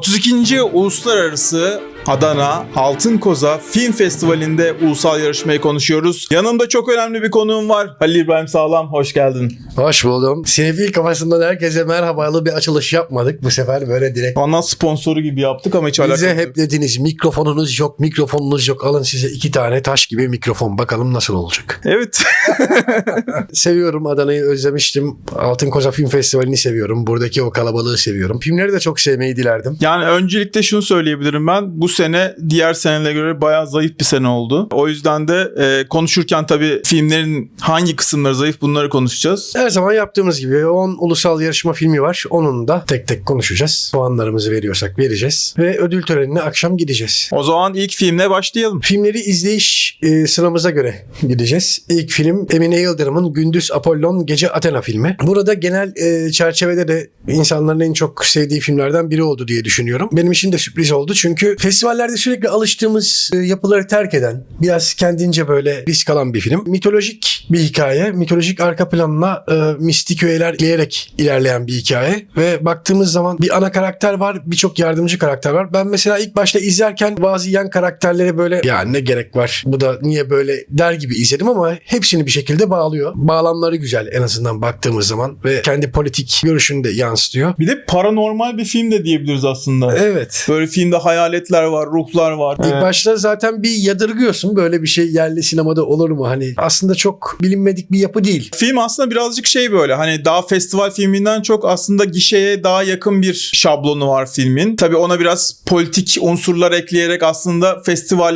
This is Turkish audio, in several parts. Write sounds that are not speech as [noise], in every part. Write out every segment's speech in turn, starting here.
32. Uluslararası Adana Altın Koza Film Festivali'nde ulusal yarışmayı konuşuyoruz. Yanımda çok önemli bir konuğum var. Halil İbrahim Sağlam, hoş geldin. Hoş buldum. Sinefil kafasından herkese merhabalı bir açılış yapmadık. Bu sefer böyle direkt. Ondan sponsoru gibi yaptık ama hiç alakası Bize hep dediniz mikrofonunuz yok, mikrofonunuz yok. Alın size iki tane taş gibi mikrofon. Bakalım nasıl olacak. Evet. [laughs] Seviyorum Adana'yı özlemiştim. Altın Koza Film Festivali'ni seviyorum. Buradaki o kalabalığı seviyorum. Filmleri de çok sevmeyi dilerdim. yani öncelikle şunu söyleyebilirim ben. Bu sene diğer senelere göre bayağı zayıf bir sene oldu. O yüzden de e, konuşurken tabii filmlerin hangi kısımları zayıf bunları konuşacağız. Her zaman yaptığımız gibi 10 ulusal yarışma filmi var. Onun da tek tek konuşacağız. Puanlarımızı veriyorsak vereceğiz. Ve ödül törenine akşam gideceğiz. O zaman ilk filmle başlayalım. Filmleri izleyiş e, sıramıza göre gideceğiz. İlk film Emine Yıldırım'ın Gündüz Apollon Gece Athena filmi. Burada genel e, çerçevede de insanların en çok sevdiği filmlerden biri oldu diye düşünüyorum. Benim için de sürpriz oldu çünkü festivallerde sürekli alıştığımız e, yapıları terk eden, biraz kendince böyle risk alan bir film. Mitolojik bir hikaye, mitolojik arka planına e, mistik öğeler ekleyerek ilerleyen bir hikaye ve baktığımız zaman bir ana karakter var, birçok yardımcı karakter var. Ben mesela ilk başta izlerken bazı yan karakterleri böyle ya ne gerek var bu da niye böyle der gibi izledim ama hepsini bir şekilde bağlıyor. Bağlamları güzel en azından baktığımız zaman ve kendi politik görüşünü de yansıtıyor. Bir de paranormal bir film de diyebiliriz aslında. Evet. Böyle filmde hayaletler var, ruhlar var. İlk Evet. başta zaten bir yadırgıyorsun böyle bir şey yerli sinemada olur mu? Hani aslında çok bilinmedik bir yapı değil. Film aslında birazcık şey böyle hani daha festival filminden çok aslında gişeye daha yakın bir şablonu var filmin. Tabii ona biraz politik unsurlar ekleyerek aslında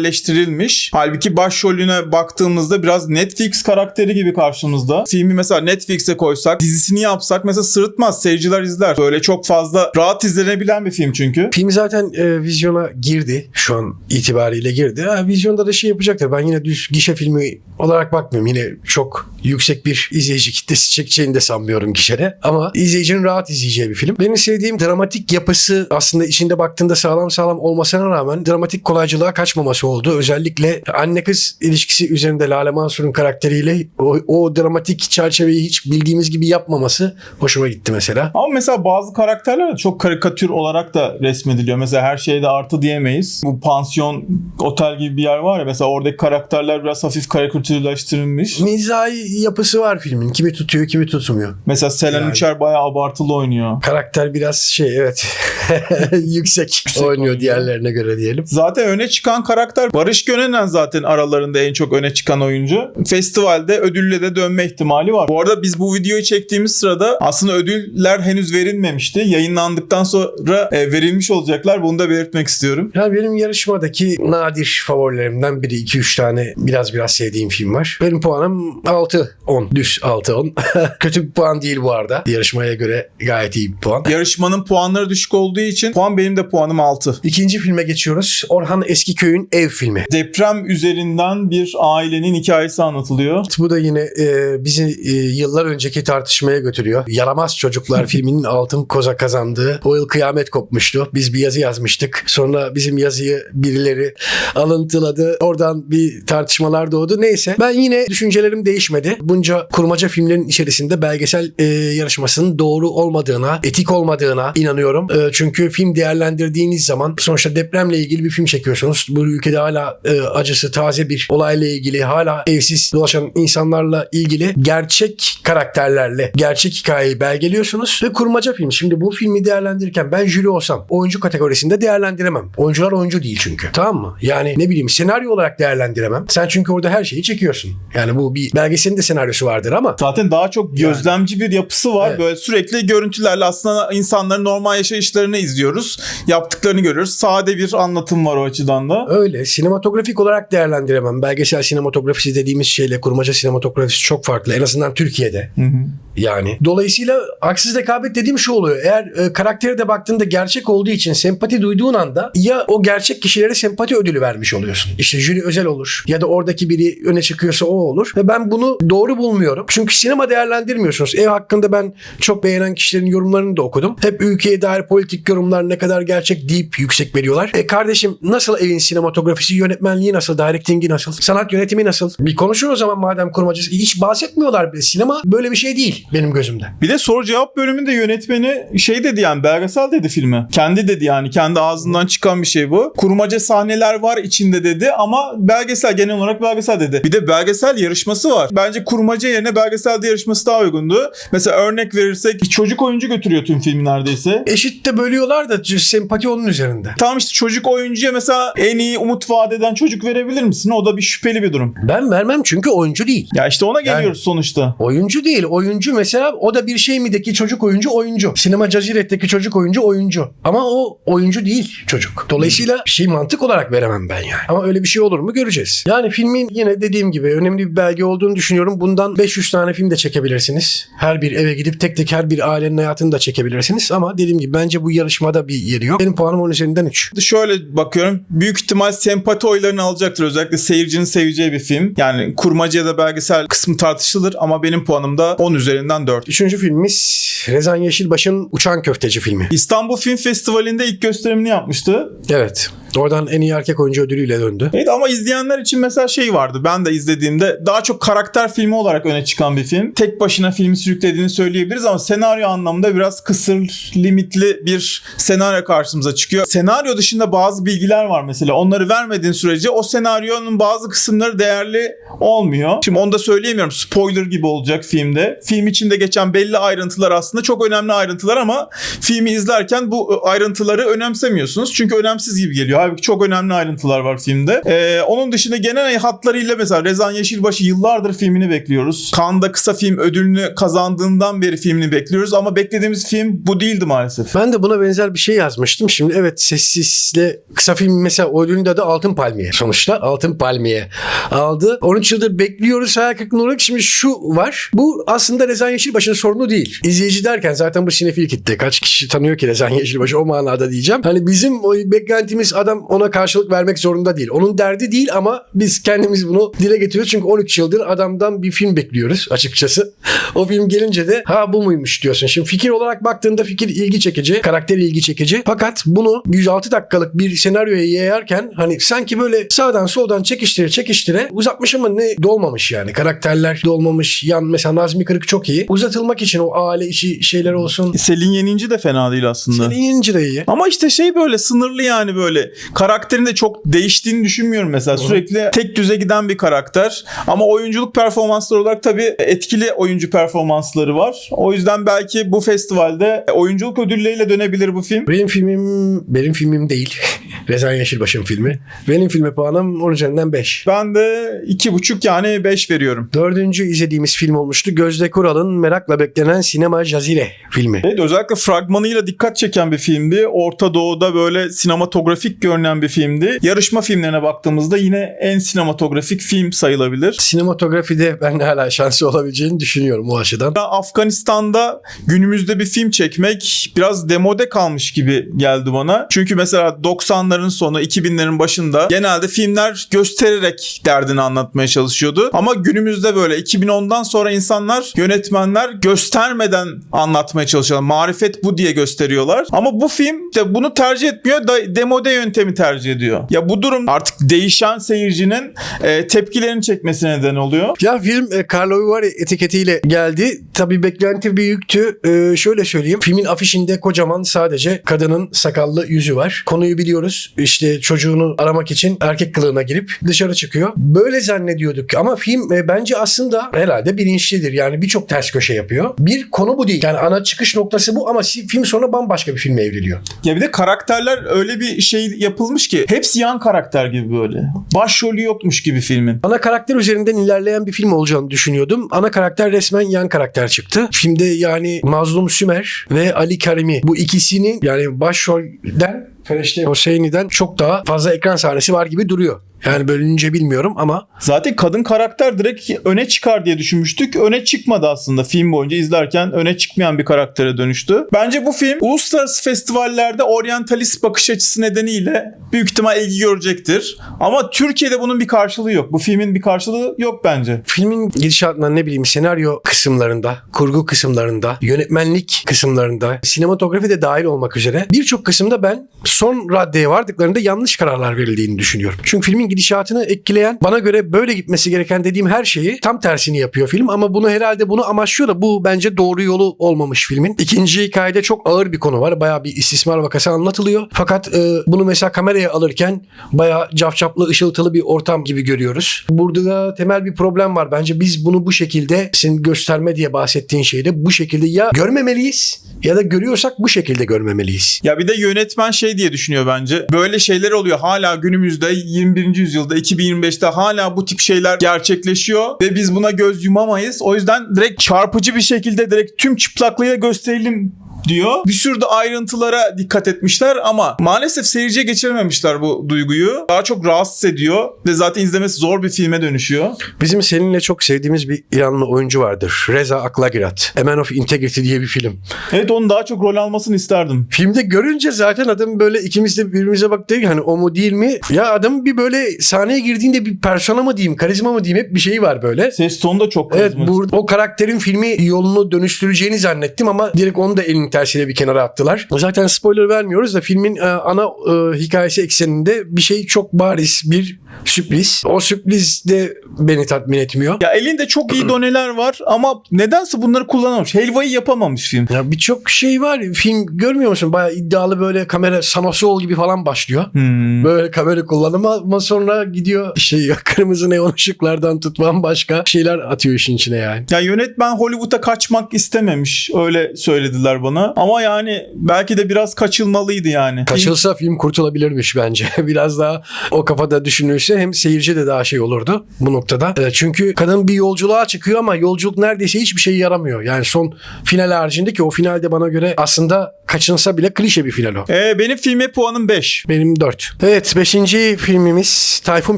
festivalleştirilmiş. Halbuki başrolüne baktığımızda biraz Netflix karakteri gibi karşımızda. Filmi mesela Netflix'e koysak, dizisini yapsak mesela sırıtmaz. Seyirciler izler. Böyle çok fazla rahat izlenebilen bir film çünkü. Film zaten e, vizyona girdi. Şu an itibariyle girdi. Ha, vizyonda da şey yapacaktır. Ben yine düz gişe filmi olarak bakmıyorum. Yine çok yüksek bir izleyici kitlesi çekeceğini de sanmıyorum gişede. Ama izleyicinin rahat izleyeceği bir film. Benim sevdiğim dramatik yapısı aslında içinde baktığında sağlam sağlam olmasına rağmen dramatik kolaycılığa kaçmaması oldu. Özellikle anne kız ilişkisi üzerinde Lale Mansur'un karakteriyle o, o dramatik çerçeveyi hiç bildiğimiz gibi yapmaması hoşuma gitti mesela. Ama mesela bazı karakterler çok karikatür olarak da resmediliyor. Mesela her şeyde artı diyemeyiz. Bu pansiyon, otel gibi bir yer var ya mesela oradaki karakterler biraz hafif karikatürleştirilmiş. Mizahi yapısı var filmin. Kimi tutuyor, kimi tutmuyor. Mesela Selen Yani. Uçer bayağı abartılı oynuyor. Karakter biraz şey evet [laughs] yüksek, oynuyor oynuyor. diğerlerine göre diyelim. Zaten öne çıkan karakter Barış Gönenen zaten aralarında en çok öne çıkan oyuncu. Festivalde ödülle de dönme ihtimali var. Bu arada biz bu videoyu çektiğimiz sırada aslında ödüller henüz verilmemişti. Yayınlandıktan sonra e, verilmiş olacaklar. Bunu da belirtmek istiyorum. Ya benim yarışmadaki nadir favorilerimden biri 2-3 tane biraz biraz sevdiğim film var. Benim puanım 6-10. Düz 6-10. [laughs] Kötü bir puan değil bu arada. Yarışmaya göre gayet iyi bir puan. Yarışmanın puanları düşük olduğu için puan benim de puanım 6. İkinci filme geçiyoruz. Orhan Eskiköy'ün Ev filmi. Deprem üzerinden bir ailenin hikayesi anlatılıyor. Bu da yine e, bizi e, yıllar önceki tartışmaya götürüyor. Yaramaz Çocuklar [laughs] filminin altın koza kazandığı. O yıl kıyamet kopmuştu. Biz bir yazı yazmıştık. Sonra bizim yazıyı birileri alıntıladı. Oradan bir tartışmalar doğdu. Neyse ben yine düşüncelerim değişmedi. Bunca kurmaca filmlerin içerisinde belgesel e, yarışmasının doğru olmadığına, etik olmadığına inanıyorum. E, çünkü film değerlendirdiğiniz zaman sonuçta depremle ilgili bir film çekiyorsunuz. Bu ülkede hala e, acısı taze bir olayla ilgili, hala evsiz dolaşan insanlarla ilgili gerçek karakterlerle gerçek hikayeyi belgeliyorsunuz ve kurmaca film. Şimdi bu filmi değerlendirirken ben jüri olsam oyuncu kategorisinde değerlendiremem. Oyuncular oyuncu değil çünkü. Tamam mı? Yani ne bileyim senaryo olarak değerlendiremem. Sen çünkü orada her şeyi çekiyorsun. Yani bu bir belgeselin de senaryosu vardır ama Zaten daha çok gözlemci bir yapısı var. Evet. Böyle sürekli görüntülerle aslında insanların normal yaşayışlarını izliyoruz. Yaptıklarını görüyoruz. Sade bir anlatım var o açıdan da. Öyle. Sinematografik olarak değerlendiremem. Belgesel sinematografisi dediğimiz şeyle kurmaca sinematografisi çok farklı. En azından Türkiye'de. Hı hı. Yani. Dolayısıyla haksız rekabet dediğim şu oluyor. Eğer e, karaktere de baktığında gerçek olduğu için sempati duyduğun anda ya o gerçek kişilere sempati ödülü vermiş oluyorsun. İşte jüri özel olur ya da oradaki biri öne çıkıyorsa o olur. Ve ben bunu doğru bulmuyorum. Çünkü sinema değerlendirmiyorsunuz. Ev hakkında ben çok beğenen kişilerin yorumlarını da okudum. Hep ülkeye dair politik yorumlar ne kadar gerçek deyip yüksek veriyorlar. E kardeşim nasıl evin sinematografisi, yönetmenliği nasıl, directingi nasıl, sanat yönetimi nasıl? Bir konuşun o zaman madem kurmacısı. Hiç bahsetmiyorlar bile. Sinema böyle bir şey değil benim gözümde. Bir de soru cevap bölümünde yönetmeni şey dedi yani belgesel dedi filmi. Kendi dedi yani kendi ağzından çıkan bir şey bu. Kurmaca sahneler var içinde dedi ama belgesel genel olarak belgesel dedi. Bir de belgesel yarışması var. Bence kurmaca yerine belgeselde yarışması daha uygundu. Mesela örnek verirsek çocuk oyuncu götürüyor tüm filmi neredeyse. Eşit de bölüyorlar da sempati onun üzerinde. Tamam işte çocuk oyuncuya mesela en iyi umut vaat eden çocuk verebilir misin? O da bir şüpheli bir durum. Ben vermem çünkü oyuncu değil. Ya işte ona geliyoruz sonuçta. Oyuncu değil. Oyuncu mesela o da bir şey mi'deki çocuk oyuncu oyuncu. Sinema Caziret'teki çocuk oyuncu oyuncu. Ama o oyuncu değil çocuk. Dolayısıyla bir şey mantık olarak veremem ben yani. Ama öyle bir şey olur mu göreceğiz. Yani filmin yine dediğim gibi önemli bir belge olduğunu düşünüyorum. Bundan 500 tane film de çekebilirsiniz. Her bir eve gidip tek tek her bir ailenin hayatını da çekebilirsiniz. Ama dediğim gibi bence bu yarışmada bir yeri yok. Benim puanım 10 üzerinden 3. Şöyle bakıyorum. Büyük ihtimal sempati oylarını alacaktır. Özellikle seyircinin seveceği bir film. Yani kurmaca ya da belgesel kısmı tartışılır ama benim puanım da 10 üzerinden 4. Üçüncü filmimiz Rezan Yeşilbaş'ın Uçan Köfteci filmi. İstanbul Film Festivali'nde ilk gösterimini yapmıştı. Evet. Oradan en iyi erkek oyuncu ödülüyle döndü. Evet ama izleyenler için mesela şey vardı. Ben de izlediğimde daha çok karakter filmi olarak öne çıkan bir film. Tek başına filmi sürüklediğini söyleyebiliriz ama senaryo anlamında biraz kısır, limitli bir senaryo karşımıza çıkıyor. Senaryo dışında bazı bilgiler var mesela. Onları vermediğin sürece o senaryonun bazı kısımları değerli olmuyor. Şimdi onu da söyleyemiyorum. Spoiler gibi olacak filmde. Film içinde geçen belli ayrıntılar aslında çok önemli ayrıntılar ama filmi izlerken bu ayrıntıları önemsemiyorsunuz. Çünkü önemsiz gibi geliyor. Halbuki çok önemli ayrıntılar var filmde. Ee, onun dışında genel hatlarıyla mesela Rezan Yeşilbaşı yıllardır filmini bekliyoruz. Cannes'da kısa film ödülünü kazandığından beri filmini bekliyoruz ama beklediğimiz film bu değildi maalesef. Ben de buna benzer bir şey yazmıştım. Şimdi evet sessizle kısa film mesela o ödülün de adı Altın Palmiye. Sonuçta Altın Palmiye aldı. 13 yıldır bekliyoruz. Hayal kırıklığına uğradık. Şimdi şu var. Bu aslında Rezan Yeşilbaşı'nın sorunu değil. İzleyici derken zaten bu sinefil kitle. Kaç kişi tanıyor ki Rezan Yeşilbaşı o manada diyeceğim. Hani bizim o beklentimiz adam ona karşılık vermek zorunda değil. Onun derdi değil ama biz kendimiz bunu dile getiriyoruz. Çünkü 13 yıldır adamdan bir film bekliyoruz açıkçası. [laughs] O film gelince de ha bu muymuş diyorsun. Şimdi fikir olarak baktığında fikir ilgi çekici, karakter ilgi çekici. Fakat bunu 106 dakikalık bir senaryoya yayarken hani sanki böyle sağdan soldan çekiştire çekiştire uzatmış ama ne dolmamış yani. Karakterler dolmamış. Yan mesela Nazmi Kırık çok iyi. Uzatılmak için o aile içi şeyler olsun. Selin Yeninci de fena değil aslında. Senin yenici de iyi. Ama işte şey böyle sınırlı yani böyle. Karakterin de çok değiştiğini düşünmüyorum mesela. Sürekli tek düze giden bir karakter. Ama oyunculuk performansları olarak tabii etkili oyuncu performansları var. O yüzden belki bu festivalde oyunculuk ödülleriyle dönebilir bu film. Benim filmim benim filmim değil. [laughs] Rezan Yeşilbaş'ın filmi. Benim filme puanım 10 üzerinden 5. Ben de iki buçuk yani 5 veriyorum. Dördüncü izlediğimiz film olmuştu. Gözde Kural'ın merakla beklenen Sinema Jazire filmi. Evet özellikle fragmanıyla dikkat çeken bir filmdi. Orta Doğu'da böyle sinematografik görünen bir filmdi. Yarışma filmlerine baktığımızda yine en sinematografik film sayılabilir. Sinematografide ben hala şansı olabileceğini düşünüyorum o açıdan. Afganistan'da günümüzde bir film çekmek biraz demode kalmış gibi geldi bana. Çünkü mesela 90'ların sonu 2000'lerin başında genelde filmler göstererek derdini anlatmaya çalışıyordu. Ama günümüzde böyle 2010'dan sonra insanlar yönetmenler göstermeden anlatmaya çalışıyorlar. Marifet bu diye gösteriyorlar. Ama bu film de bunu tercih etmiyor. Da demode yöntemi tercih ediyor. Ya bu durum artık değişen seyircinin e, tepkilerini çekmesine neden oluyor. Ya film e, Carlo Vivari etiketiyle geldi. Tabii beklenti büyüktü. E, şöyle söyleyeyim. Filmin afişinde kocaman sadece kadının sakallı yüzü var. Konuyu biliyoruz. İşte çocuğunu aramak için erkek kılığına girip dışarı çıkıyor. Böyle zannediyorduk ama film e, bence aslında herhalde bilinçlidir. Yani birçok ters köşe yapıyor. Bir konu bu değil. Yani ana çıkış noktası bu ama film sonra bambaşka bir filme evriliyor. Ya bir de karakterler öyle bir şey yapılmış ki hepsi yan karakter gibi böyle. Başrolü yokmuş gibi filmin. Ana karakter üzerinden ilerleyen bir film olacağını düşünüyordum. Ana karakter resmen yan karakter çıktı. Filmde yani Mazlum Sümer ve Ali Karimi bu ikisinin yani başrolden Fereşte Hüseyin'den çok daha fazla ekran sahnesi var gibi duruyor Yani bölününce bilmiyorum ama Zaten kadın karakter direkt öne çıkar diye düşünmüştük. Öne çıkmadı aslında film boyunca izlerken öne çıkmayan bir karaktere dönüştü. Bence bu film uluslararası festivallerde oryantalist bakış açısı nedeniyle büyük ihtimal ilgi görecektir. Ama Türkiye'de bunun bir karşılığı yok. Bu filmin bir karşılığı yok bence. filmin gidişatından ne bileyim senaryo kısımlarında, kurgu kısımlarında, yönetmenlik kısımlarında, sinematografi de dahil olmak üzere birçok kısımda ben son raddeye vardıklarında yanlış kararlar verildiğini düşünüyorum. Çünkü filmin gidişatını etkileyen bana göre böyle gitmesi gereken dediğim her şeyi tam tersini yapıyor film ama bunu herhalde bunu amaçlıyor da bu bence doğru yolu olmamış filmin. İkinci hikayede çok ağır bir konu var. Bayağı bir istismar vakası anlatılıyor. Fakat e, bunu mesela kameraya alırken bayağı cafcaflı ışıltılı bir ortam gibi görüyoruz. Burada da temel bir problem var. Bence biz bunu bu şekilde senin gösterme diye bahsettiğin şeyde bu şekilde ya görmemeliyiz ya da görüyorsak bu şekilde görmemeliyiz. Ya bir de yönetmen şey diye düşünüyor bence. Böyle şeyler oluyor. Hala günümüzde 21. yüzyılda 2025'te hala bu tip şeyler gerçekleşiyor ve biz buna göz yumamayız. O yüzden direkt çarpıcı bir şekilde direkt tüm çıplaklığıyla gösterelim diyor. Bir sürü de ayrıntılara dikkat etmişler ama maalesef seyirciye geçirememişler bu duyguyu. Daha çok rahatsız ediyor ve zaten izlemesi zor bir filme dönüşüyor. Bizim seninle çok sevdiğimiz bir İranlı oyuncu vardır. Reza Aklagirat. A Man of Integrity diye bir film. Evet onun daha çok rol almasını isterdim. Filmde görünce zaten adam böyle ikimiz de birbirimize baktık hani o mu değil mi? Ya adam bir böyle sahneye girdiğinde bir persona mı diyeyim, karizma mı diyeyim hep bir şeyi var böyle. Ses tonu da çok Evet karizmatik. bu, o karakterin filmi yolunu dönüştüreceğini zannettim ama direkt onu da elin tersiyle bir kenara attılar. Zaten spoiler vermiyoruz da filmin e, ana e, hikayesi ekseninde bir şey çok bariz bir sürpriz. O sürpriz de beni tatmin etmiyor. Ya elinde çok iyi doneler var ama nedense bunları kullanamamış. Helvayı yapamamış film. Ya birçok şey var. Film görmüyor musun? Bayağı iddialı böyle kamera Sanosol gibi falan başlıyor. Hmm. Böyle kamera kullanımı ama sonra gidiyor işte [laughs] kırmızı neon ışıklardan tutman başka şeyler atıyor işin içine yani. Ya yönetmen Hollywood'a kaçmak istememiş. Öyle söylediler bana. Ama yani belki de biraz kaçılmalıydı yani. Kaçılsa film kurtulabilirmiş bence. [laughs] Biraz daha o kafada düşünülse hem seyirci de daha şey olurdu bu noktada. E, Çünkü kadın bir yolculuğa çıkıyor ama yolculuk neredeyse hiçbir şey yaramıyor. Yani son final haricinde ki o finalde bana göre aslında kaçınsa bile klişe bir final o. Ee, benim filme puanım 5. Benim 4. Evet 5. filmimiz Tayfun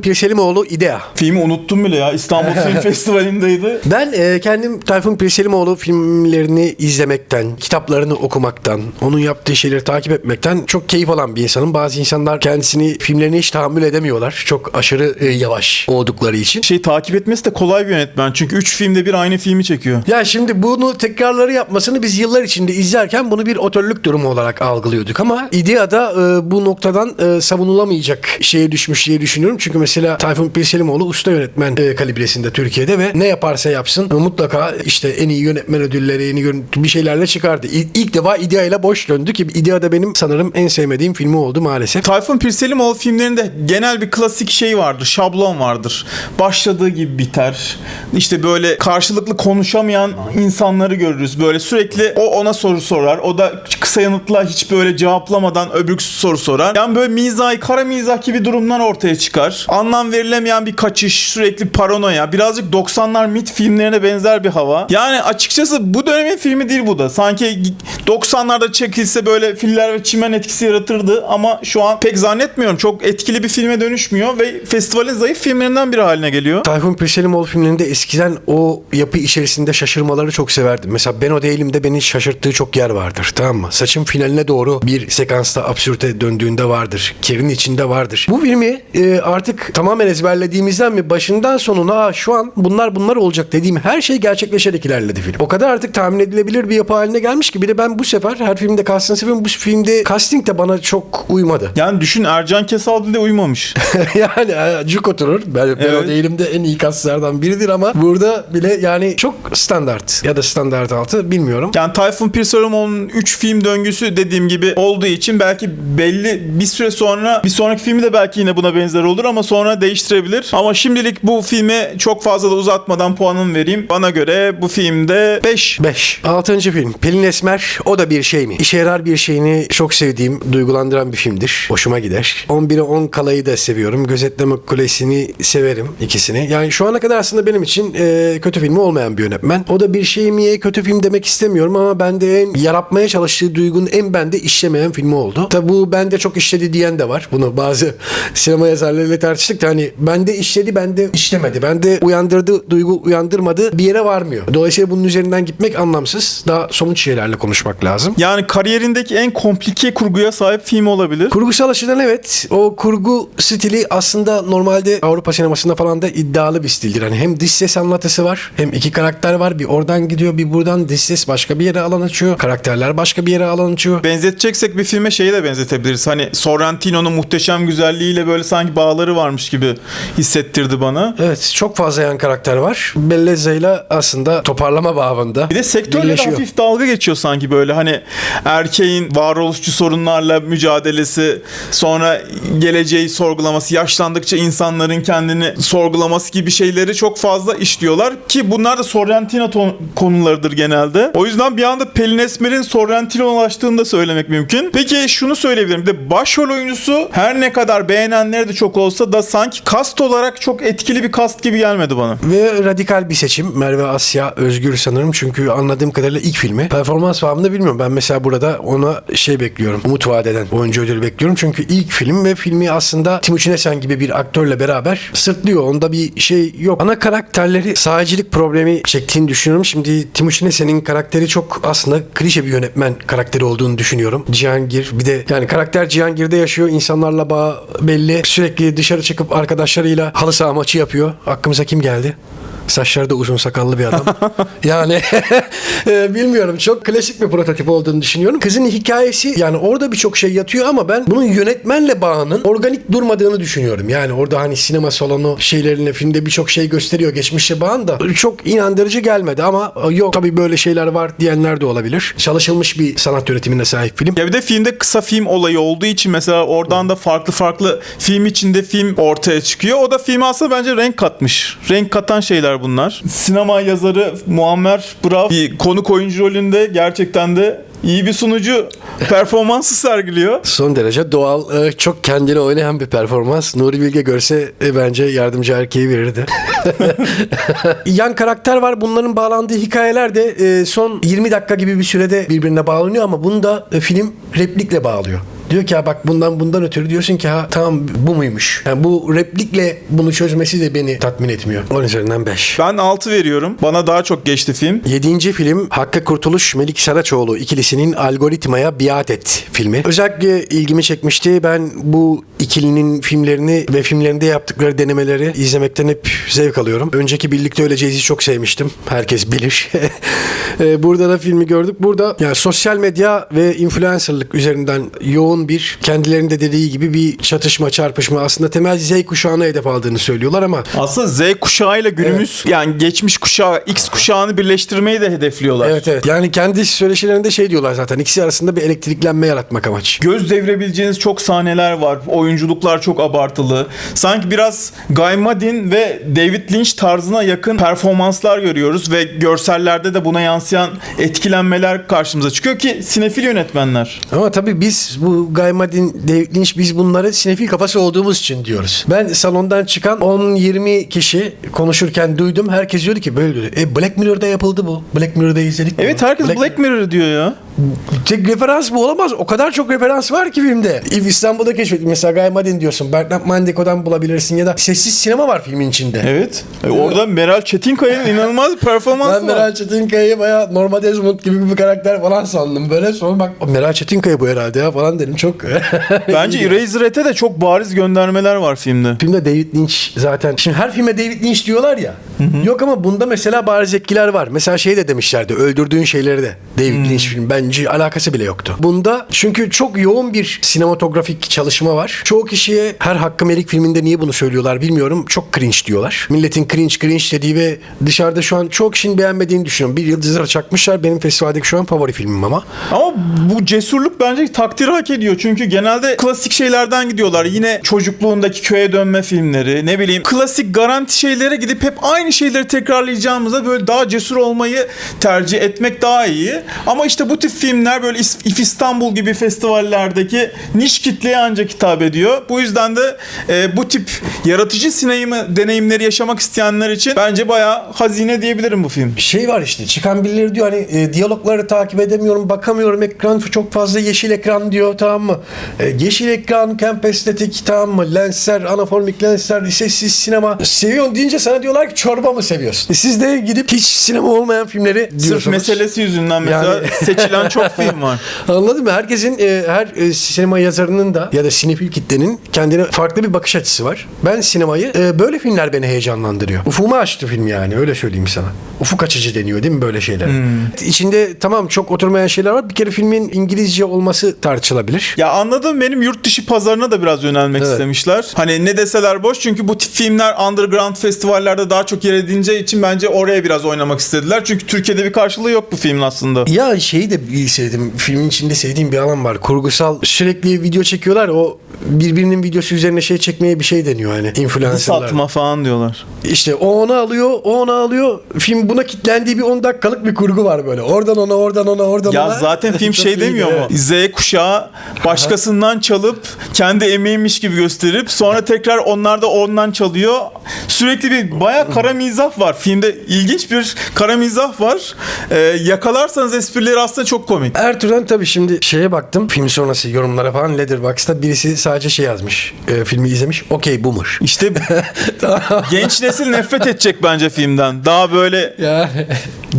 Pirselimoğlu İdea. Filmi unuttum bile ya. İstanbul [laughs] Film Festivali'ndeydi. Ben e, kendim Tayfun Pirselimoğlu filmlerini izlemekten, kitaplarını okumaktan, onun yaptığı şeyleri takip etmekten çok keyif alan bir insanım. Bazı insanlar kendisini filmlerine hiç tahammül edemiyorlar. Çok aşırı e, yavaş oldukları için. Şey takip etmesi de kolay bir yönetmen. Çünkü 3 filmde bir aynı filmi çekiyor. Ya şimdi bunu tekrarları yapmasını biz yıllar içinde izlerken bunu bir otörlük durumu olarak algılıyorduk ama İdea'da e, bu noktadan e, savunulamayacak şeye düşmüş diye düşünüyorum. Çünkü mesela Tayfun Pirselimoğlu usta yönetmen e, kalibresinde Türkiye'de ve ne yaparsa yapsın e, mutlaka işte en iyi yönetmen ödülleri, en iyi görüntü bir şeylerle çıkardı. İ- İlk defa İdea ile boş döndü ki İdea da benim sanırım en sevmediğim filmi oldu maalesef. Tayfun Pirselimoğlu filmlerinde genel bir klasik şey vardır. Şablon vardır. Başladığı gibi biter. İşte böyle karşılıklı konuşamayan insanları görürüz. Böyle sürekli o ona soru sorar. O da kısa yanıtla hiç böyle cevaplamadan öbür soru sorar. Yani böyle mizah, kara mizah gibi durumlar ortaya çıkar. Anlam verilemeyen bir kaçış, sürekli paranoya. Birazcık 90'lar mit filmlerine benzer bir hava. Yani açıkçası bu dönemin filmi değil bu da. Sanki 90'larda çekilse böyle filler ve çimen etkisi yaratırdı ama şu an pek zannetmiyorum. Çok etkili bir filme dönüşmüyor ve festivalin zayıf filmlerinden biri haline geliyor. Tayfun Pirselimoğlu filmlerinde eskiden o yapı içerisinde şaşırmaları çok severdim. Mesela Ben O Değilim'de beni şaşırttığı çok yer vardır. Tamam mı? Saçın finaline doğru bir sekansta absürte döndüğünde vardır. Kerin içinde vardır. Bu filmi e, artık tamamen ezberlediğimizden mi başından sonuna "Aa, şu an bunlar bunlar olacak dediğim her şey gerçekleşerek ilerledi film. O kadar artık tahmin edilebilir bir yapı haline gelmiş ki bir de ben bu sefer her filmde casting seviyorum. Bu filmde casting de bana çok uymadı. [laughs] Yani düşün Ercan Kesal bile uymamış. [laughs] yani e, cuk oturur. Ben, ben Evet. o değilim de en iyi kaslardan biridir ama burada bile yani çok standart ya da standart altı bilmiyorum. Yani Tayfun Pirselimoğlu'nun 3 film döngüsü dediğim gibi olduğu için belki belli bir süre sonra bir sonraki filmi de belki yine buna benzer olur ama sonra değiştirebilir. Ama şimdilik bu filme çok fazla da uzatmadan puanımı vereyim. Bana göre bu filmde 5. 5. Altıncı film. Pelin Esmer O da bir şey mi? İşe yarar bir şeyini çok sevdiğim, duygulandıran bir filmdir. Hoşuma gider. 11'e 10 kalayı da seviyorum. Gözetleme kulesini severim ikisini. Yani şu ana kadar aslında benim için e, kötü filmi olmayan bir yönetmen. O da bir şey miye kötü film demek istemiyorum ama bende en yaratmaya çalıştığı duygunun en bende işlemeyen filmi oldu. Tabi bu bende çok işledi diyen de var. Bunu bazı [laughs] sinema yazarlarıyla tartıştık da hani bende işledi bende işlemedi. Bende uyandırdı duygu uyandırmadı bir yere varmıyor. Dolayısıyla bunun üzerinden gitmek anlamsız. Daha somut şeylerle konuşmak lazım. Yani kariyerindeki en komplike kurguya sahip film olabilir. Kurgusal açıdan evet. O kurgu stili aslında normalde Avrupa sinemasında falan da iddialı bir stildir. Hani hem dış ses anlatısı var hem iki karakter var. Bir oradan gidiyor bir buradan dış ses başka bir yere alan açıyor. Karakterler başka bir yere alan açıyor. Benzeteceksek bir filme şeyi de benzetebiliriz. Hani Sorrentino'nun muhteşem güzelliğiyle böyle sanki bağları varmış gibi hissettirdi bana. Evet çok fazla yan karakter var. Bellezza ile aslında toparlama babında. Bir de sektörle de hafif dalga geçiyor sanki böyle hani erkeğin varoluşçu sorunlarla mücadelesi, sonra geleceği sorgulaması, yaşlandıkça insanların kendini sorgulaması gibi şeyleri çok fazla işliyorlar ki bunlar da Sorrentino konularıdır genelde. O yüzden bir anda Pelin Esmer'in Sorrentino'ya ulaştığını da söylemek mümkün. Peki şunu söyleyebilirim. De başrol oyuncusu her ne kadar beğenenleri de çok olsa da sanki kast olarak çok etkili bir kast gibi gelmedi bana. Ve radikal bir seçim. Merve Asya Özgür sanırım. Çünkü anladığım kadarıyla ilk filmi. Performans bağımında bilmiyorum. Ben mesela burada ona şey bekliyorum. Umut vadeden oyuncu ödülü bekliyorum. Çünkü ilk film ve filmi aslında Timuçin Esen gibi bir aktörle beraber sırtlıyor. Onda bir şey yok. Ana karakterleri sahicilik problemi çektiğini düşünüyorum. Şimdi Timuçin Esen'in karakteri çok aslında klişe bir yönetmen karakteri olduğunu düşünüyorum. Cihangir bir de yani karakter Cihangir'de yaşıyor. İnsanlarla bağ belli. Sürekli dışarı çıkıp arkadaşlarıyla halı saha maçı yapıyor. Aklımıza kim geldi? Saçları da uzun sakallı bir adam. [laughs] yani [laughs] e, bilmiyorum çok klasik bir prototip olduğunu düşünüyorum. Kızın hikayesi yani orada birçok şey yatıyor ama ben bunun yönetmenle bağının organik durmadığını düşünüyorum. Yani orada hani sinema salonu şeylerine filmde birçok şey gösteriyor geçmişe bağın da çok inandırıcı gelmedi ama e, yok tabii böyle şeyler var diyenler de olabilir. Çalışılmış bir sanat yönetimine sahip film. Ya bir de filmde kısa film olayı olduğu için mesela oradan da farklı farklı film içinde film ortaya çıkıyor. O da filme aslında bence renk katmış. Renk katan şeyler bunlar. Sinema yazarı Muammer Brav bir konuk oyuncu rolünde gerçekten de iyi bir sunucu performansı sergiliyor. Son derece doğal, e, çok kendini oynayan bir performans. Nuri Bilge görse e, bence yardımcı erkeği verirdi. [laughs] Yan karakter var. Bunların bağlandığı hikayeler de e, son 20 dakika gibi bir sürede birbirine bağlanıyor ama bunu da film replikle bağlıyor. Diyor ki ha bak bundan bundan ötürü diyorsun ki ha tamam bu muymuş. Yani bu replikle bunu çözmesi de beni tatmin etmiyor. 10 üzerinden 5. Ben 6 veriyorum. Bana daha çok geçti film. Yedinci film Hakkı Kurtuluş Melik Saraçoğlu ikilisinin Algoritmaya Biat Et filmi. Özellikle ilgimi çekmişti. Ben bu ikilinin filmlerini ve filmlerinde yaptıkları denemeleri izlemekten hep zevk alıyorum. Önceki Birlikte Öleceğiz'i çok sevmiştim. Herkes bilir. [laughs] Ee, Burada da filmi gördük. Burada yani sosyal medya ve influencerlık üzerinden yoğun bir kendilerinde dediği gibi bir çatışma, çarpışma aslında temel Z kuşağına hedef aldığını söylüyorlar ama Aslında Z kuşağıyla günümüz yani geçmiş kuşağı X kuşağını birleştirmeyi de hedefliyorlar. Evet evet. Yani kendi söyleşilerinde şey diyorlar zaten. İkisi arasında bir elektriklenme yaratmak amaç. Göz devirebileceğiniz çok sahneler var. Oyunculuklar çok abartılı. Sanki biraz Guy Maddin ve David Lynch tarzına yakın performanslar görüyoruz ve görsellerde de buna yansıyan etkilenmeler karşımıza çıkıyor ki sinefil yönetmenler. Ama tabii biz bu Guy Maddin, David Lynch biz bunları sinefil kafası olduğumuz için diyoruz. Ben salondan çıkan 10-20 kişi konuşurken duydum. Herkes diyordu ki böyle diyor. E Black Mirror'da yapıldı bu. Black Mirror'da izledik. Evet bunu. herkes Black, Mirror diyor ya. Tek referans bu olamaz. O kadar çok referans var ki filmde. If İstanbul'da keşfettim. Mesela Guy Maddin diyorsun. Bernard Mandeko'dan bulabilirsin ya da sessiz sinema var filmin içinde. Evet. E, orada Meral Çetinkaya'nın [laughs] inanılmaz bir performansı Ben var. Meral Çetinkaya'yı bayağı Norma Desmond gibi bir karakter falan sandım. Böyle sonra bak Meral Çetinkaya bu herhalde ya falan dedim. Çok [laughs] Bence Eraserhead'e de çok bariz göndermeler var filmde. Filmde David Lynch zaten. Şimdi her filme David Lynch diyorlar ya. Yok ama bunda mesela bariz etkiler var. Mesela şey de demişlerdi. Öldürdüğün şeyleri de. David Lynch film. Bence alakası bile yoktu. Bunda çünkü çok yoğun bir sinematografik çalışma var. Çoğu kişiye her Hakkı Melik filminde niye bunu söylüyorlar bilmiyorum. Çok cringe diyorlar. Milletin cringe cringe dediği ve dışarıda şu an çok kişinin beğenmediğini düşünüyorum. Bir yıldızlara çakmışlar. Benim festivaldeki şu an favori filmim ama. Ama bu cesurluk bence takdiri hak ediyor. Çünkü genelde klasik şeylerden gidiyorlar. Yine çocukluğundaki köye dönme filmleri, ne bileyim klasik garanti şeylere gidip hep aynı şeyleri tekrarlayacağımıza böyle daha cesur olmayı tercih etmek daha iyi. Ama işte bu tip filmler böyle İF İstanbul gibi festivallerdeki niş kitleye ancak hitap ediyor. Bu yüzden de e, bu tip yaratıcı sinema deneyimleri yaşamak isteyenler için bence bayağı hazine diyebilirim bu film. şey var işte çıkan birileri diyor hani e, diyalogları takip edemiyorum bakamıyorum ekran çok fazla yeşil ekran diyor tamam mı? E, yeşil ekran camp estetik tamam mı? Lensler anaformik lensler sessiz sinema seviyorsun deyince sana diyorlar ki çorba mı seviyorsun? E, siz de gidip hiç sinema olmayan filmleri Sırf diyorsunuz. meselesi yüzünden mesela Yani- seçilen çok film var. [laughs] Anladın mı? Herkesin e, her e, sinema yazarının da ya da sinefil kitlenin kendine farklı bir bakış açısı var. Ben sinemayı e, böyle filmler beni heyecanlandırıyor. Ufumu açtı film yani öyle söyleyeyim sana. Ufuk açıcı deniyor değil mi böyle şeyler? İçinde tamam çok oturmayan şeyler var. Bir kere filmin İngilizce olması tartışılabilir. Ya anladım benim yurt dışı pazarına da biraz yönelmek Evet. istemişler. Hani ne deseler boş çünkü bu tip filmler underground festivallerde daha çok yer edineceği için bence oraya biraz oynamak istediler. Çünkü Türkiye'de bir karşılığı yok bu filmin aslında. Ya şeyi de sevdim. Filmin içinde sevdiğim bir alan var. Kurgusal sürekli video çekiyorlar. O birbirinin videosu üzerine şey çekmeye bir şey deniyor hani. Influencerlar. Satma falan diyorlar. İşte o onu alıyor, o onu alıyor. Film buna kitlendiği bir 10 dakikalık bir kurgu var böyle. Oradan ona, oradan ona, oradan Ya ona. zaten [laughs] film şey demiyor mu? Z kuşağı başkasından çalıp kendi emeğiymiş gibi gösterip sonra tekrar onlar da ondan çalıyor. Sürekli bir baya kara mizah var. Filmde ilginç bir kara mizah var. Ee, yakalarsanız esprileri aslında çok komik. Türden tabii şimdi şeye baktım. Film sonrası yorumlara falan Letterboxd'ta birisi sadece şey yazmış. E, filmi izlemiş. Okey boomer. İşte [laughs] genç nesil nefret edecek bence filmden. Daha böyle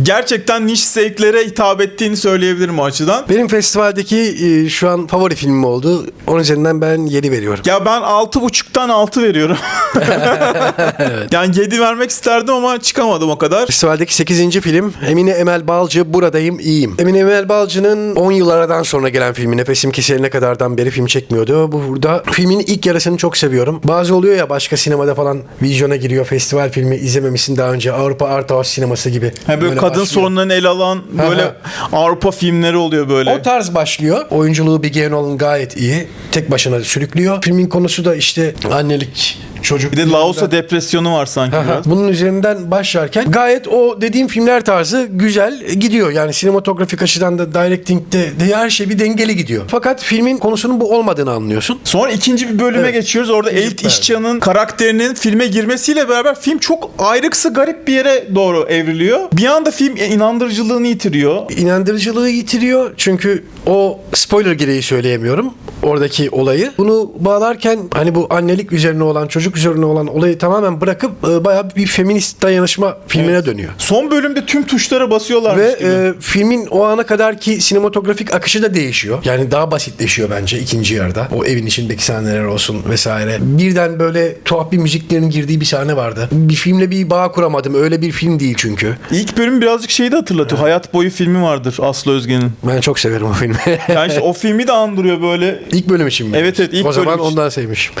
gerçekten niş zevklere hitap ettiğini söyleyebilirim o açıdan. Benim festivaldeki e, şu an favori filmim oldu. Onun üzerinden ben 7 veriyorum. Ya ben 6.5'tan 6 veriyorum. [laughs] [laughs] Yani 7 vermek isterdim ama çıkamadım o kadar. Festivaldeki 8. film Emine Emel Balcı Buradayım İyiyim. Emine Emel Balcı'nın 10 yıl aradan sonra gelen filmi Nefesim Kesilene kadardan beri film çekmiyordu. Bu burada filmin ilk yarısını çok seviyorum. Bazı oluyor ya başka sinemada falan vizyona giriyor. Festival filmi izlememişsin daha önce. Avrupa Art House sineması gibi. Ha böyle, kadın başlıyor. sorunlarını ele alan böyle. Avrupa filmleri oluyor böyle. O tarz başlıyor. Oyunculuğu Big Nolan gayet iyi. Tek başına sürüklüyor. Filmin konusu da işte annelik, çocuk. bir de Laosa depresyonu var sanki biraz. Bunun üzerinden başlarken gayet o dediğim filmler tarzı güzel gidiyor. Yani sinematografik açıdan da directing'de de her şey bir dengeli gidiyor. Fakat filmin konusunun bu olmadığını anlıyorsun. Sonra ikinci bir bölüme Evet. geçiyoruz. Orada Elit bölüm. İşcan'ın karakterinin filme girmesiyle beraber film çok ayrıksı garip bir yere doğru evriliyor. Bir anda film inandırıcılığını yitiriyor. İnandırıcılığı yitiriyor çünkü o spoiler gereği söyleyemiyorum oradaki olayı. Bunu bağlarken hani bu annelik üzerine olan çocuk üzerine olan olayı tamamen bırakıp e, bayağı bir feminist dayanışma filmine Evet. dönüyor. Son bölümde tüm tuşlara basıyorlarmış Ve gibi. e, filmin o ana kadarki sinematografik akışı da değişiyor. Yani daha basitleşiyor bence ikinci yarıda. O evin içindeki sahneler olsun vesaire. Birden böyle tuhaf bir müziklerin girdiği bir sahne vardı. Bir filmle bir bağ kuramadım. Öyle bir film değil çünkü. İlk bölüm birazcık şeyi de hatırlatıyor. Hayat boyu filmi vardır Aslı Özge'nin. Ben çok severim o filmi. [laughs] Yani işte o filmi de andırıyor böyle. İlk bölüm için mi? Evet, evet, ilk O zaman bölüm için. ondan sevmişim.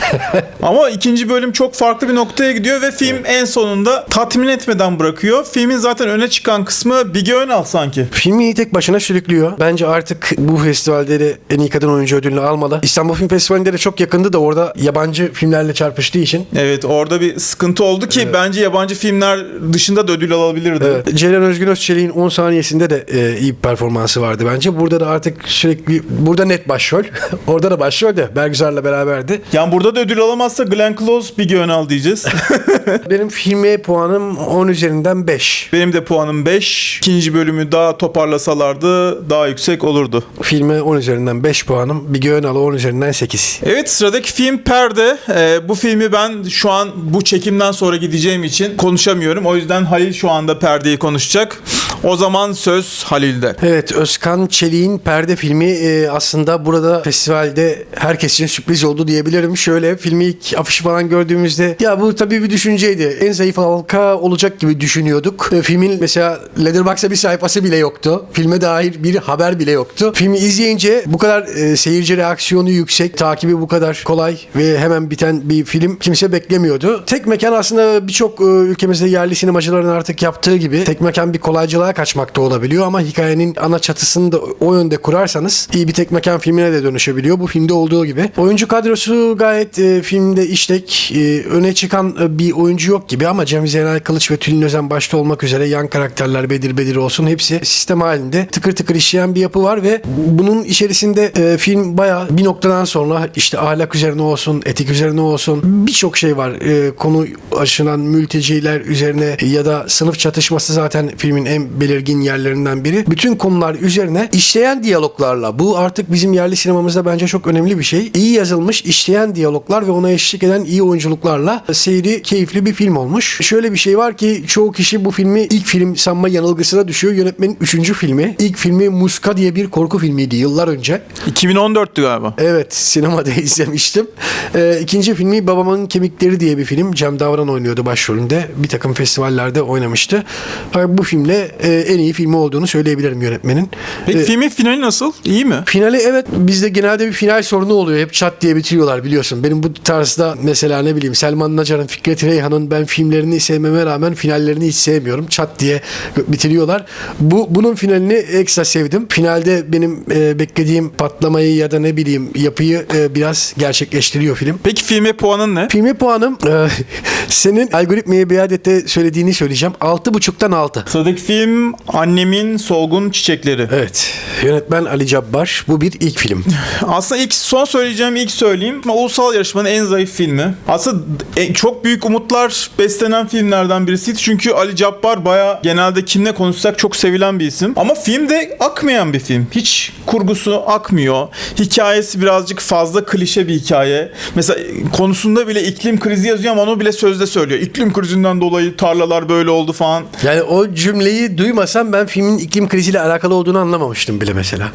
Ama ikinci bölüm çok farklı bir noktaya gidiyor ve film en sonunda tatmin etmeden bırakıyor. Filmin zaten öne çıkan kısmı Bige Önal sanki. Filmi tek başına sürüklüyor. Bence artık bu festivalde de en iyi kadın oyuncu ödülünü almalı. İstanbul Film Festivali'nde de çok yakındı da orada yabancı filmlerle çarpıştığı için Evet orada bir sıkıntı oldu ki bence yabancı filmler dışında da ödül alabilirdi. Evet. Ceylan Özgün Özçelik'in 10 saniyesinde de e, iyi bir performansı vardı bence. Burada da artık sürekli burada net başrol. [laughs] Orada da başrol de Bergüzar'la beraberdi. Yani burada da ödül alamazsa Glenn Close Bige Önal diyeceğiz. [laughs] Benim filme puanım 10 üzerinden 5. Benim de puanım 5. İkinci bölümü daha toparlasalardı daha yüksek olurdu. Filme 10 üzerinden 5 puanım. Bir Önal'a 10 üzerinden 8. Evet sıradaki film Perde. Ee, bu filmi ben şu an bu çekimden sonra gideceğim için konuşamıyorum. O yüzden Halil şu anda Perde'yi konuşacak. O zaman söz Halil'de. Evet Özkan Çelik'in Perde filmi e, aslında burada festivalde herkes için sürpriz oldu diyebilirim. Şöyle filmi ilk afişi falan gördüğümüzde ya bu tabii bir düşünceydi. En zayıf halka olacak gibi düşünüyorduk. E, filmin mesela Letterboxd'a bir sayfası bile yoktu. Filme dair bir haber bile yoktu. Filmi izleyince bu kadar e, seyirci reaksiyonu yüksek, takibi bu kadar kolay ve hemen biten bir film kimse beklemiyordu. Tek mekan aslında birçok e, ülkemizde yerli sinemacıların artık yaptığı gibi tek mekan bir kolaycılığa kaçmakta olabiliyor ama hikayenin ana çatısını da o yönde kurarsanız iyi bir tek mekan filmine de dönüşebiliyor. Bu filmde olduğu gibi. Oyuncu kadrosu gayet e, filmde işlek. E, öne çıkan e, bir oyuncu yok gibi ama Cem Zeynel Kılıç ve Tülin Özen başta olmak üzere yan karakterler Bedir Bedir olsun hepsi sistem halinde tıkır tıkır işleyen bir yapı var ve bunun içerisinde e, film bayağı bir noktadan sonra işte ahlak üzerine olsun, etik üzerine olsun birçok şey var. E, konu aşınan mülteciler üzerine ya da sınıf çatışması zaten filmin en belirgin yerlerinden biri. Bütün konular üzerine işleyen diyaloglarla bu artık bizim yerli sinemamızda bence çok önemli bir şey. İyi yazılmış işleyen diyaloglar ve ona eşlik eden iyi oyunculuklarla seyri keyifli bir film olmuş. Şöyle bir şey var ki çoğu kişi bu filmi ilk film sanma yanılgısına düşüyor. Yönetmenin üçüncü filmi. İlk filmi Muska diye bir korku filmiydi yıllar önce. 2014'tü galiba. Evet [laughs] sinemada izlemiştim. Ee, ikinci filmi Babamın Kemikleri diye bir film. Cem Davran oynuyordu başrolünde. Bir takım festivallerde oynamıştı. Ha, Bu filmle e, en iyi filmi olduğunu söyleyebilirim yönetmenin. Peki Ee, filmin finali nasıl? İyi mi? Finali evet bizde genelde bir final sorunu oluyor. Hep çat diye bitiriyorlar biliyorsun. Benim bu tarzda mesela ne bileyim Selman Nacar'ın, Fikret Reyhan'ın ben filmlerini sevmeme rağmen finallerini hiç sevmiyorum. Çat diye bitiriyorlar. Bu bunun finalini ekstra sevdim. Finalde benim e, beklediğim patlamayı ya da ne bileyim yapıyı e, biraz gerçekleştiriyor film. Peki filme puanın ne? Filmi puanım e, [laughs] senin algoritmaya biadette söylediğini söyleyeceğim. 6.5'tan 6. Sıradaki film Annemin Solgun Çiçekleri. Evet. Yönetmen Ali Cabbar. Bu bir ilk film. [laughs] Aslında ilk son söyleyeceğim ilk söyleyeyim. Ulusal yarışmanın en zayıf filmi. Aslında e, çok büyük umutlar beslenen filmlerden birisiydi. Çünkü Ali Cabbar baya genelde kimle konuşsak çok sevilen bir isim. Ama filmde akmayan bir film. Hiç kurgusu akmıyor. Hikayesi birazcık fazla klişe bir hikaye. Mesela e, konusunda bile iklim krizi yazıyor ama onu bile sözde söylüyor. İklim krizinden dolayı tarlalar böyle oldu falan. Yani o cümleyi duymasam ben filmin iklim kriziyle alakalı olduğunu anlamamıştım bile mesela.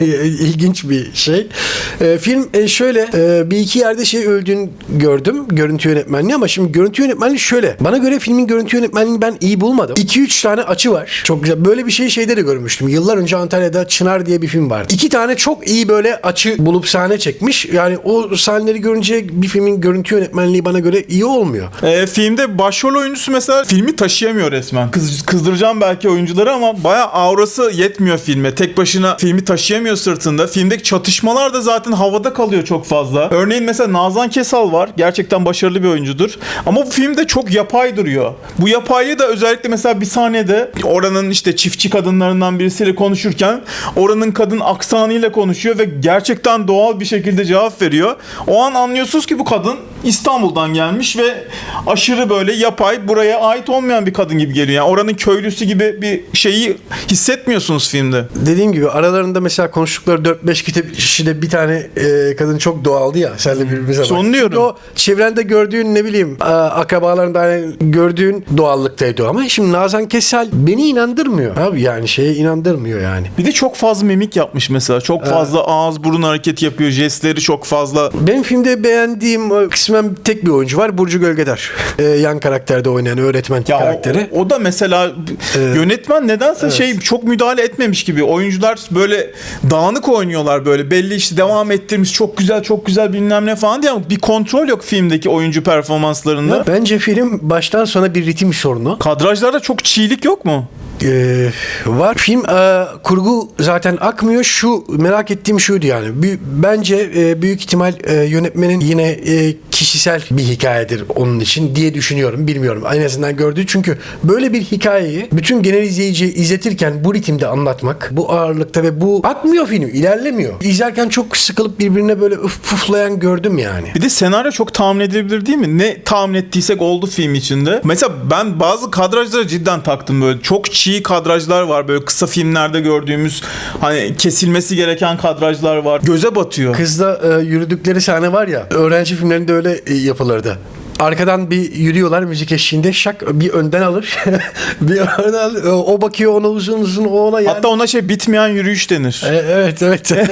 [laughs] İlginç bir şey. Ee, film e, şöyle e, bir iki yerde şey öldüğünü gördüm görüntü yönetmenliği ama şimdi görüntü yönetmenliği şöyle. Bana göre filmin görüntü yönetmenliğini ben iyi bulmadım. 2-3 tane açı var. Çok güzel. Böyle bir şey şeyde de görmüştüm. Yıllar önce Antalya'da Çınar diye bir film vardı. İki tane çok iyi böyle açı bulup sahne çekmiş. Yani o sahneleri görünce bir filmin görüntü yönetmenliği bana göre iyi olmuyor. E, filmde başrol oyuncusu mesela filmi taşıyamıyor resmen. Kız, kızdıracağım belki oyuncuları ama bayağı aurası yetmiyor filme. Tek başına filmi taşıyamıyor sırtında. Filmdeki çatışmalar da zaten havada kalıyor çok fazla. Örneğin mesela Nazan Kesal var. Gerçekten başarılı bir oyuncudur. Ama bu filmde çok yapay duruyor. Bu yapaylığı da özellikle mesela bir sahnede oranın işte çiftçi kadınlarından birisiyle konuşurken oranın kadın aksanıyla konuşuyor ve gerçekten doğal bir şekilde cevap veriyor. O an anlıyorsunuz ki bu kadın İstanbul'dan gelmiş ve aşırı böyle yapay buraya ait olmayan bir kadın gibi geliyor. Yani oranın köylüsü gibi bir şeyi hissetmiyorsunuz filmde. Dediğim gibi aralarında mesela konuştukları 4-5 kitap kişide bir tane e, kadın çok doğaldı ya. Senle birbirimize İşte bak. onu diyorum. O çevrende gördüğün ne bileyim akrabalarında hani gördüğün doğallıktaydı ama şimdi Nazan Kesal beni inandırmıyor. Abi yani şeye inandırmıyor yani. Bir de çok fazla mimik yapmış mesela. Çok fazla ağız burun hareketi yapıyor. Jestleri çok fazla. Benim filmde beğendiğim e, kısmen tek bir oyuncu var. Burcu Gölgeder. [laughs] E, yan karakterde oynayan öğretmen Ya karakteri. O, o da mesela yönetmen nedense şey çok müdahale etmemiş gibi. Oyuncular böyle dağınık oynuyorlar böyle. Belli işte devam ettirmiş çok güzel çok güzel bilmem ne falan diye ama bir kontrol yok filmdeki oyuncu performanslarında. Ya Bence film baştan sona bir ritim sorunu. Kadrajlarda çok çiğlik yok mu? Ee, var. Film e, kurgu zaten akmıyor. Şu merak ettiğim şuydu yani. Bü- bence e, büyük ihtimal e, yönetmenin yine e, kişisel bir hikayedir onun için diye düşünüyorum. Bilmiyorum. En azından gördüğü. Çünkü böyle bir hikayeyi bütün genel izleyiciye izletirken bu ritimde anlatmak, bu ağırlıkta ve bu akmıyor film, ilerlemiyor. İzlerken çok sıkılıp birbirine böyle üf puflayan gördüm yani. Bir de senaryo çok tahmin edilebilir değil mi? Ne tahmin ettiysek oldu film içinde. Mesela ben bazı kadrajlara cidden taktım böyle. Çok çiğ kadrajlar var böyle kısa filmlerde gördüğümüz hani kesilmesi gereken kadrajlar var. Göze batıyor. Kızla e, yürüdükleri sahne var ya öğrenci filmlerinde öyle e, yapılırdı. Arkadan bir yürüyorlar müzik eşliğinde şak bir önden alır. [laughs] bir önden alır. O bakıyor ona uzun uzun o ona yani. Hatta ona şey bitmeyen yürüyüş denir. E, Evet evet. [laughs] [laughs]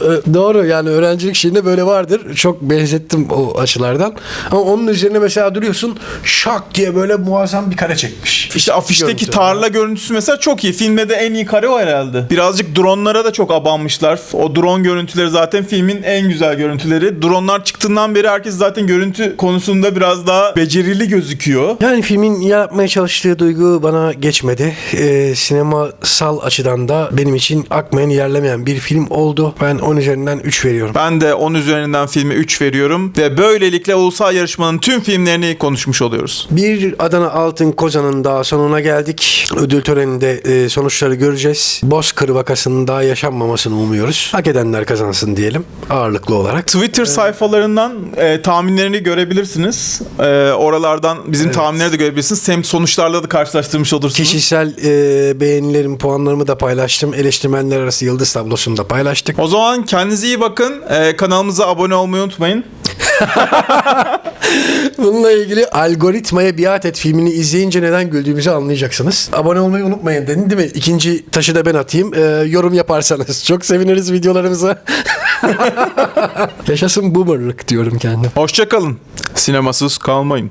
E, Doğru yani öğrencilik şeyinde böyle vardır. Çok benzettim o açılardan. Ama onun üzerine mesela duruyorsun şak diye böyle muazzam bir kare çekmiş. İşte afişteki Görüntü. tarla görüntüsü mesela çok iyi. Filmde de en iyi kare o herhalde. Birazcık dronlara da çok abanmışlar. O drone görüntüleri zaten filmin en güzel görüntüleri. Dronlar çıktığından beri herkes zaten görüntü konusunda biraz daha becerili gözüküyor. Yani filmin yaratmaya çalıştığı duygu bana geçmedi. Ee, sinemasal açıdan da benim için akmayan ilerlemeyen bir film oldu. Ben 10 üzerinden 3 veriyorum. Ben de 10 üzerinden filme 3 veriyorum. Ve böylelikle ulusal yarışmanın tüm filmlerini konuşmuş oluyoruz. Bir Adana Altın Kozan'ın daha sonuna geldik. Ödül töreninde e, sonuçları göreceğiz. Bozkır vakasının daha yaşanmamasını umuyoruz. Hak edenler kazansın diyelim ağırlıklı olarak. Twitter sayfalarından e, tahminlerini görebilirsiniz. E, oralardan bizim tahminleri de görebilirsiniz. Hem sonuçlarla da karşılaştırmış olursunuz. Kişisel e, beğenilerim, puanlarımı da paylaştım. Eleştirmenler arası yıldız tablosunu da paylaştık. O zaman kendinize iyi bakın. E, kanalımıza abone olmayı unutmayın. [laughs] Bununla ilgili algoritmaya biat et filmini izleyince neden güldüğümüzü anlayacaksınız. Abone olmayı unutmayın dedin değil mi? İkinci taşı da ben atayım. Ee, yorum yaparsanız [laughs] çok seviniriz videolarımıza. Yaşasın boomerlık diyorum kendim. Hoşçakalın. Sinemasız kalmayın.